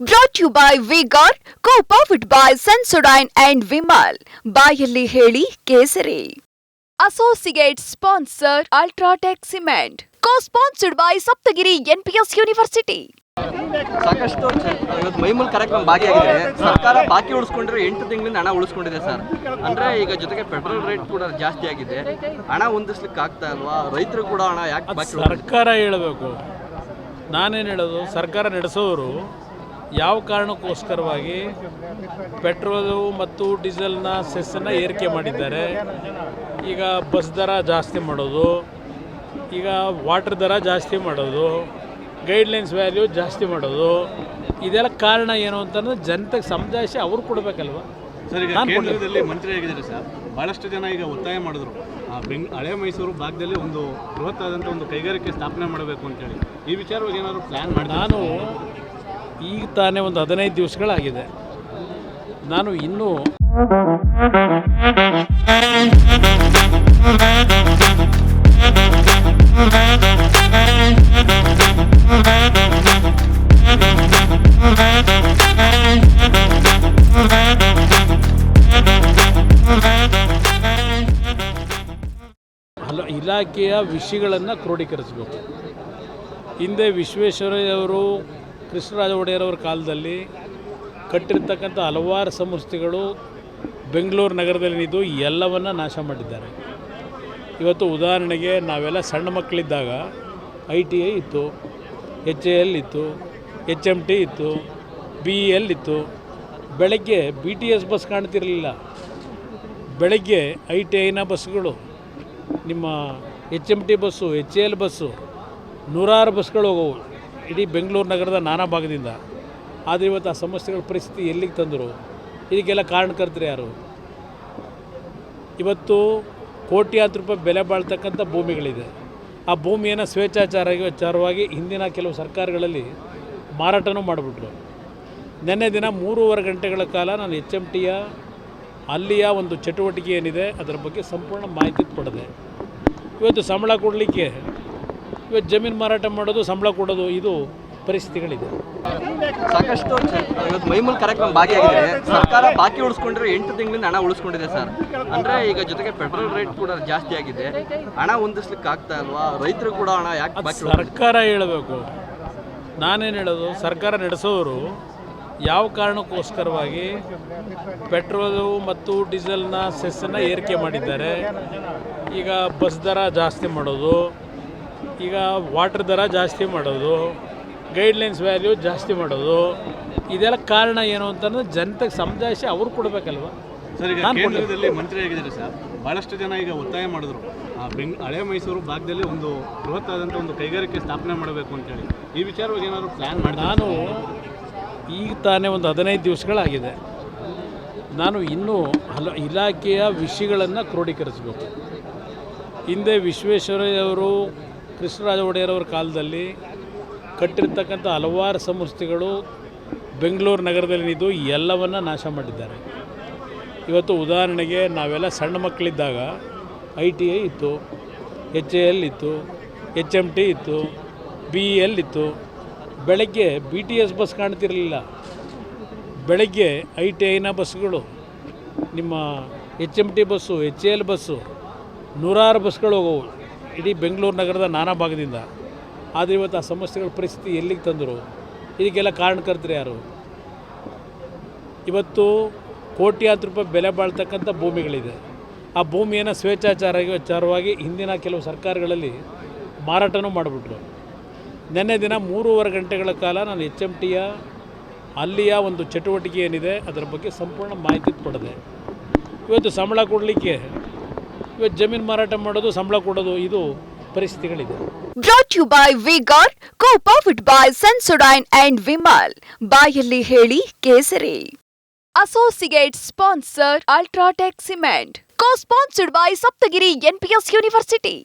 Brought you by Vigor co powered by Sensodyne and Vimal ಬಾಯಲ್ಲಿ ಹೇಳಿ ಕೇಸರಿ. Associate sponsor UltraTech cement co sponsored by Saptagiri NPS university ಸಾಕಷ್ಟು ಇವತ್ತು ಮೈಮೂಲ್ ಕಾರ್ಯಕ್ರಮ ಭಾಗಿಯಾಗಿದೆ ಸರ್ಕಾರ ಬಾಕಿ ಉಳಿಸ್ಕೊಂಡ್ರೆ ಎಂಟು ತಿಂಗಳಿಂದ ಹಣ ಉಳಿಸ್ಕೊಂಡಿದೆ ಸರ್. ಅಂದ್ರೆ ಈಗ ಜೊತೆಗೆ ಪೆಟ್ರೋಲ್ ರೇಟ್ ಕೂಡ ಜಾಸ್ತಿ ಆಗಿದೆ. ಹಣ ಹೊಂದಿಸ್ಲಿಕ್ಕೆ ಆಗ್ತಾ ಇಲ್ವಾ? ರೈತರು ಕೂಡ ಹಣ ಯಾಕೆ? ಸರ್ಕಾರ ಹೇಳಬೇಕು. ನಾನೇನು ಹೇಳೋದು? ಸರ್ಕಾರ ನಡೆಸೋರು ಯಾವ ಕಾರಣಕ್ಕೋಸ್ಕರವಾಗಿ ಪೆಟ್ರೋಲು ಮತ್ತು ಡೀಸೆಲ್ನ ಸೆಸ್ಸನ್ನು ಏರಿಕೆ ಮಾಡಿದ್ದಾರೆ? ಈಗ ಬಸ್ ದರ ಜಾಸ್ತಿ ಮಾಡೋದು ಈಗ ವಾಟರ್ ದರ ಜಾಸ್ತಿ ಮಾಡೋದು ಗೈಡ್ಲೈನ್ಸ್ ವ್ಯಾಲ್ಯೂ ಜಾಸ್ತಿ ಮಾಡೋದು ಇದೆಲ್ಲ ಕಾರಣ ಏನು ಅಂತಂದ್ರೆ ಜನತೆಗೆ ಸಮಜಾಯಿಸಿ ಅವ್ರು ಕೊಡಬೇಕಲ್ವ? ಸರ್ ಈಗ ನಾನ್ ಕೇಂದ್ರದಲ್ಲಿ ಮಂತ್ರಿ ಆಗಿದ್ದಾರೆ ಸರ್. ಬಹಳಷ್ಟು ಜನ ಈಗ ಒತ್ತಾಯ ಮಾಡಿದ್ರು. ಬೆಂಗ್ ಹಳೆ ಮೈಸೂರು ಭಾಗದಲ್ಲಿ ಒಂದು ಬೃಹತ್ ಆದಂಥ ಒಂದು ಕೈಗಾರಿಕೆ ಸ್ಥಾಪನೆ ಮಾಡಬೇಕು ಅಂತೇಳಿ ಈ ವಿಚಾರವಾಗಿ ಏನಾದರೂ ಪ್ಲಾನ್ ಮಾಡಿ ನಾನು ಈಗ ತಾನೇ ಒಂದು ಹದಿನೈದು ದಿವಸಗಳಾಗಿದೆ. ನಾನು ಇನ್ನೂ ಇಲಾಖೆಯ ವಿಷಯಗಳನ್ನು ಕ್ರೋಢೀಕರಿಸಬೇಕು ಹಿಂದೆ ವಿಶ್ವೇಶ್ವರಯ್ಯವರು ಕೃಷ್ಣರಾಜ ಒಡೆಯರವ್ರ ಕಾಲದಲ್ಲಿ ಕಟ್ಟಿರ್ತಕ್ಕಂಥ ಹಲವಾರು ಸಂಸ್ಥೆಗಳು ಬೆಂಗಳೂರು ನಗರದಲ್ಲಿ ನಿಂತು ಎಲ್ಲವನ್ನು ನಾಶ ಮಾಡಿದ್ದಾರೆ. ಇವತ್ತು ಉದಾಹರಣೆಗೆ ನಾವೆಲ್ಲ ಸಣ್ಣ ಮಕ್ಕಳಿದ್ದಾಗ ಐ ಟಿ ಐ ಇತ್ತು, ಎಚ್ ಎ ಎಲ್ ಇತ್ತು, ಎಚ್ ಎಂ ಟಿ ಇತ್ತು, ಬಿ ಇ ಎಲ್ ಇತ್ತು. ಬೆಳಗ್ಗೆ ಬಿ ಟಿ ಎಸ್ ಬಸ್ ಕಾಣ್ತಿರಲಿಲ್ಲ. ಬೆಳಗ್ಗೆ ಐ ಟಿ ಐನ ಬಸ್ಗಳು ನಿಮ್ಮ H M T bus, H A L bus ನೂರಾರು ಬಸ್ಗಳು ಹೋಗೋವು. ಇಡೀ ಬೆಂಗಳೂರು ನಗರದ ನಾನಾ ಭಾಗದಿಂದ. ಆದರೆ ಇವತ್ತು ಆ ಸಮಸ್ಯೆಗಳ ಪರಿಸ್ಥಿತಿ ಎಲ್ಲಿಗೆ ತಂದರು? ಇದಕ್ಕೆಲ್ಲ ಕಾರಣಕರ್ತರು ಯಾರು? ಇವತ್ತು ಕೋಟ್ಯಾಂತರ ರೂಪಾಯಿ ಬೆಲೆ ಬಾಳ್ತಕ್ಕಂಥ ಭೂಮಿಗಳಿದೆ. ಆ ಭೂಮಿಯನ್ನು ಸ್ವೇಚ್ಛಾಚಾರ ವಿಚಾರವಾಗಿ ಹಿಂದಿನ ಕೆಲವು ಸರ್ಕಾರಗಳಲ್ಲಿ ಮಾರಾಟನೂ ಮಾಡಿಬಿಟ್ರು. ನಿನ್ನೆ ದಿನ ಮೂರುವರೆ ಗಂಟೆಗಳ ಕಾಲ ನಾನು ಎಚ್ ಎಂ ಟಿಯ ಅಲ್ಲಿಯ ಒಂದು ಚಟುವಟಿಕೆ ಏನಿದೆ ಅದರ ಬಗ್ಗೆ ಸಂಪೂರ್ಣ ಮಾಹಿತಿ ಕೊಡದೆ. ಇವತ್ತು ಸಂಬಳ ಕೊಡಲಿಕ್ಕೆ ಇವತ್ತು ಜಮೀನು ಮಾರಾಟ ಮಾಡೋದು ಸಂಬಳ ಕೊಡೋದು ಇದು ಪರಿಸ್ಥಿತಿಗಳಿದೆ. ಸಾಕಷ್ಟು ಇವತ್ತು ಮೈಮೂಲ್ ಕಾರ್ಯಕ್ರಮ ಭಾಗಿಯಾಗಿದೆ. ಸರ್ಕಾರ ಬಾಕಿ ಉಳಿಸ್ಕೊಂಡಿರೋ ಎಂಟು ತಿಂಗಳಿಂದ ಹಣ ಉಳಿಸ್ಕೊಂಡಿದೆ ಸರ್. ಅಂದ್ರೆ ಈಗ ಜೊತೆಗೆ ಪೆಟ್ರೋಲ್ ರೇಟ್ ಕೂಡ ಜಾಸ್ತಿ ಆಗಿದೆ. ಹಣ ಹೊಂದಿಸ್ಲಿಕ್ಕೆ ಆಗ್ತಾ ಇಲ್ವಾ? ರೈತರು ಕೂಡ ಹಣ ಯಾಕೆ ಬಾಕಿ ಸರ್ಕಾರ ಹೇಳಬೇಕು. ನಾನೇನು ಹೇಳೋದು ಸರ್ಕಾರ ನಡೆಸೋರು ಯಾವ ಕಾರಣಕ್ಕೋಸ್ಕರವಾಗಿ ಪೆಟ್ರೋಲು ಮತ್ತು ಡೀಸೆಲ್ನ ಸೆಸ್ಸನ್ನು ಏರಿಕೆ ಮಾಡಿದ್ದಾರೆ? ಈಗ ಬಸ್ ದರ ಜಾಸ್ತಿ ಮಾಡೋದು ಈಗ ವಾಟರ್ ದರ ಜಾಸ್ತಿ ಮಾಡೋದು ಗೈಡ್ಲೈನ್ಸ್ ವ್ಯಾಲ್ಯೂ ಜಾಸ್ತಿ ಮಾಡೋದು ಇದೆಲ್ಲ ಕಾರಣ ಏನು ಅಂತಂದ್ರೆ ಜನತೆಗೆ ಸಮಜಾಯಿಸಿ ಅವ್ರು ಕೊಡಬೇಕಲ್ವ? ಸರ್ ಈಗ ನಾನ್ ಕೇಂದ್ರದಲ್ಲಿ ಮಂತ್ರಿ ಆಗಿದ್ದಾರೆ ಸರ್. ಬಹಳಷ್ಟು ಜನ ಈಗ ಒತ್ತಾಯ ಮಾಡಿದ್ರು. ಆ ಬೆಂಗ್ ಹಳೆ ಮೈಸೂರು ಭಾಗದಲ್ಲಿ ಒಂದು ಬೃಹತ್ತಾದಂಥ ಒಂದು ಕೈಗಾರಿಕೆ ಸ್ಥಾಪನೆ ಮಾಡಬೇಕು ಅಂತೇಳಿ ಈ ವಿಚಾರವಾಗಿ ಏನಾದರೂ ಪ್ಲಾನ್ ಮಾಡಿ ನಾನು ಈಗ ತಾನೇ ಒಂದು ಹದಿನೈದು ದಿವಸಗಳಾಗಿದೆ. ನಾನು ಇನ್ನೂ ಹಲ ಇಲಾಖೆಯ ವಿಷಯಗಳನ್ನು ಕ್ರೋಢೀಕರಿಸಬೇಕು ಹಿಂದೆ ವಿಶ್ವೇಶ್ವರಯ್ಯವರು ಕೃಷ್ಣರಾಜ ಒಡೆಯರವ್ರ ಕಾಲದಲ್ಲಿ ಕಟ್ಟಿರ್ತಕ್ಕಂಥ ಹಲವಾರು ಸಂಸ್ಥೆಗಳು ಬೆಂಗಳೂರು ನಗರದಲ್ಲಿ ನಿಂತು ಎಲ್ಲವನ್ನು ನಾಶ ಮಾಡಿದ್ದಾರೆ. ಇವತ್ತು ಉದಾಹರಣೆಗೆ ನಾವೆಲ್ಲ ಸಣ್ಣ ಮಕ್ಕಳಿದ್ದಾಗ ಐ ಟಿ ಐ ಇತ್ತು, ಎಚ್ ಎ ಎಲ್ ಇತ್ತು, ಎಚ್ ಎಂ ಟಿ ಇತ್ತು, ಬಿ ಇ ಎಲ್ ಇತ್ತು. ಬೆಳಗ್ಗೆ ಬಿ ಟಿ ಎಸ್ ಬಸ್ ಕಾಣ್ತಿರಲಿಲ್ಲ. ಬೆಳಗ್ಗೆ ಐ ಟಿ ಐನ ಬಸ್ಗಳು ನಿಮ್ಮ H M T bus, H A L bus ನೂರಾರು ಬಸ್ಗಳು ಹೋಗೋವು. ಇಡೀ ಬೆಂಗಳೂರು ನಗರದ ನಾನಾ ಭಾಗದಿಂದ. ಆದರೆ ಇವತ್ತು ಆ ಸಮಸ್ಯೆಗಳ ಪರಿಸ್ಥಿತಿ ಎಲ್ಲಿಗೆ ತಂದರು? ಇದಕ್ಕೆಲ್ಲ ಕಾರಣಕರ್ತರು ಯಾರು? ಇವತ್ತು ಕೋಟ್ಯಾಂತರ ರೂಪಾಯಿ ಬೆಲೆ ಬಾಳ್ತಕ್ಕಂಥ ಭೂಮಿಗಳಿದೆ. ಆ ಭೂಮಿಯನ್ನು ಸ್ವೇಚ್ಛಾಚಾರ ವಿಚಾರವಾಗಿ ಹಿಂದಿನ ಕೆಲವು ಸರ್ಕಾರಗಳಲ್ಲಿ ಮಾರಾಟನೂ ಮಾಡಿಬಿಟ್ರು. ನಿನ್ನೆ ದಿನ ಮೂರುವರೆ ಗಂಟೆಗಳ ಕಾಲ ನಾನು ಎಚ್ ಎಂ ಟಿಯ ಅಲ್ಲಿಯ ಒಂದು ಚಟುವಟಿಕೆ ಏನಿದೆ, ಅದರ ಬಗ್ಗೆ ಸಂಪೂರ್ಣ ಮಾಹಿತಿ ಕೊಡದೆ. ಇವತ್ತು ಸಂಬಳ ಕೊಡಲಿಕ್ಕೆ ಇವತ್ತು ಜಮೀನು ಮಾರಾಟ ಮಾಡೋದು, ಸಂಬಳ ಕೊಡೋದು, ಇದು ಪರಿಸ್ಥಿತಿಗಳಿದೆ. Brought you by Vigor co powered by Sensodyne and Vimal ಬಾಯಲ್ಲಿ ಹೇಳಿ ಕೇಸರಿ. Associate sponsor UltraTech cement co sponsored by Saptagiri NPS university